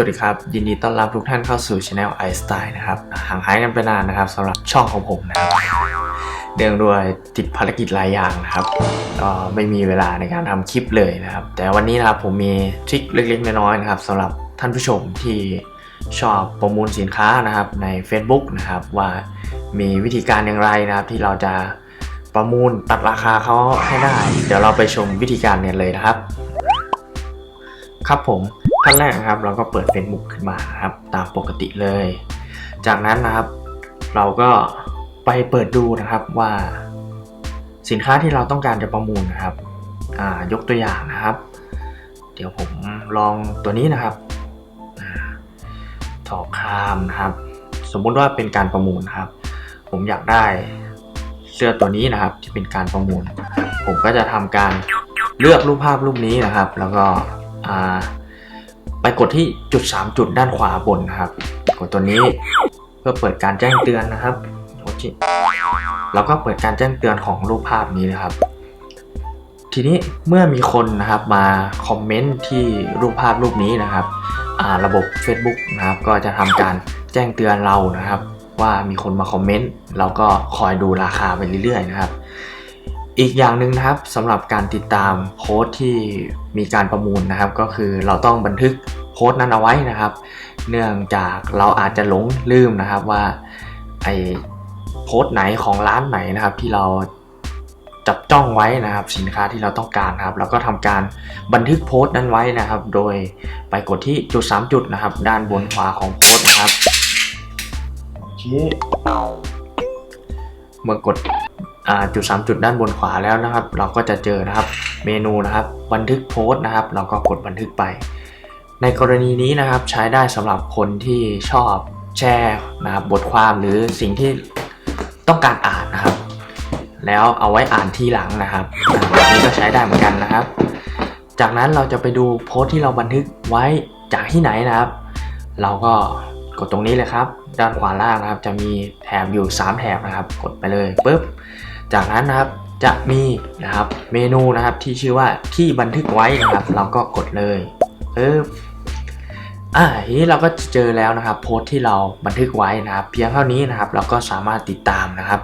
วัสดีครับ ยินดีต้อนรับทุกท่านเข้าสู่ช anel i Style นะครับห่างหายกันไปนานนะครับสำหรับช่องของผมนะครับเนื่องด้วยติดภารกิจหลายอย่างนะครับก็ไม่มีเวลาในการทำคลิปเลยนะครับ แต่วันนี้นะครับผมมีทริคเล็กๆน้อยๆนะครับสำหรับท่านผู้ชมที่ชอบประมูลสินค้านะครับใน Facebook นะครับว่ามีวิธีการอย่างไรนะครับ ที่เราจะประมูลตัดราคาเขาให้ได้ เดี๋ยวเราไปชมวิธีการกันเลยนะครับ ครับผม ขั้นแรกครับเราก็เปิด Facebook ขึ้นมาครับตามปกติเลย จากนั้นนะครับ เราก็ไปเปิดดูนะครับว่า สินค้าที่เราต้องการจะประมูลนะครับยกตัวอย่างนะครับ เดี๋ยวผมลองตัวนี้นะครับอ่าทอคามนะครับ สมมุติว่าเป็นการประมูลนะครับ ผมอยากได้เสื้อตัวนี้นะครับ ที่เป็นการประมูล ผมก็จะทำการเลือกรูปภาพรูปนี้นะครับ แล้วก็อ่า ไปกดที่จุด 3 จุดด้านขวาบนนะครับ กดตัวนี้เพื่อเปิดการแจ้งเตือนนะครับโอเคแล้วก็เปิดการแจ้งเตือนของรูปภาพนี้นะครับ ทีนี้เมื่อมีคนนะครับมาคอมเมนต์ที่รูปภาพรูปนี้นะครับระบบ Facebook นะครับ ก็จะทำการแจ้งเตือนเรานะครับ ว่ามีคนมาคอมเมนต์เราก็คอยดูราคาไปเรื่อยๆนะครับ อีกอย่างหนึ่งนะครับสำหรับการติดตามโพสต์ที่มีการประมูลนะครับ ก็คือเราต้องบันทึก โพสต์นั้นเอาไว้นะครับ เนื่องจากเราอาจจะหลงลืมนะครับว่าไอโพสต์ไหนของร้านไหนนะครับ ที่เราจับจ้องไว้นะครับ สินค้าที่เราต้องการครับ แล้วก็ทำการบันทึกโพสต์นั้นไว้นะครับ โดยไปกดที่จุด 3 จุดนะครับ ด้านบนขวาของโพสต์นะครับโอเคเมื่อกดจุด 3 จุดด้านบนขวาแล้วนะครับ เราก็จะเจอนะครับ เมนูนะครับ บันทึกโพสต์นะครับ เราก็กดบันทึกไป ในกรณีนี้นะครับใช้ได้สำหรับคนที่ชอบแชร์นะครับบทความหรือสิ่งที่ต้องการอ่านนะครับ แล้วเอาไว้อ่านทีหลังนะครับแบบนี้ก็ใช้ได้เหมือนกันนะครับ จากนั้นเราจะไปดูโพสต์ที่เราบันทึกไว้จากที่ไหนนะครับ เราก็กดตรงนี้เลยครับ ด้านขวาล่างนะครับ จะมีแถบอยู่ 3 แถบนะครับ กดไปเลยปุ๊บจากนั้นนะครับจะมีนะครับเมนูนะครับที่ชื่อว่าที่บันทึกไว้นะครับ เราก็กดเลยปึ๊บ อ่าทีนี้เราก็เจอแล้วนะครับโพสต์ที่เราบันทึกไว้นะครับ เพียงเท่านี้นะครับเราก็สามารถติดตามนะครับ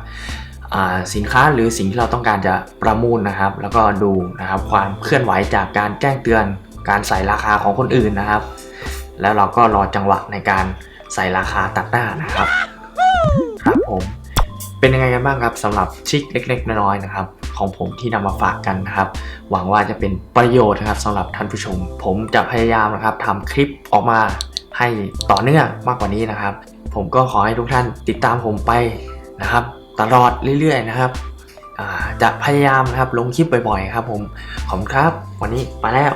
สินค้าหรือสิ่งที่เราต้องการจะประมูลนะครับ แล้วก็ดูนะครับความเคลื่อนไหวจากการแจ้งเตือน การใส่ราคาของคนอื่นนะครับ แล้วเราก็รอจังหวะในการใส่ราคาตัดหน้านะครับ เป็นยังไงกันบ้างครับสำหรับทริคเล็กๆน้อยๆนะครับของผมที่นำมาฝากกันนะครับ หวังว่าจะเป็นประโยชน์นะครับสำหรับท่านผู้ชม ผมจะพยายามนะครับทำคลิปออกมาให้ต่อเนื่องมากกว่านี้นะครับ ผมก็ขอให้ทุกท่านติดตามผมไปนะครับ ตลอดเรื่อยๆนะครับจะพยายามนะครับลงคลิปบ่อยๆครับผมขอบคุณครับ วันนี้ไปแล้ว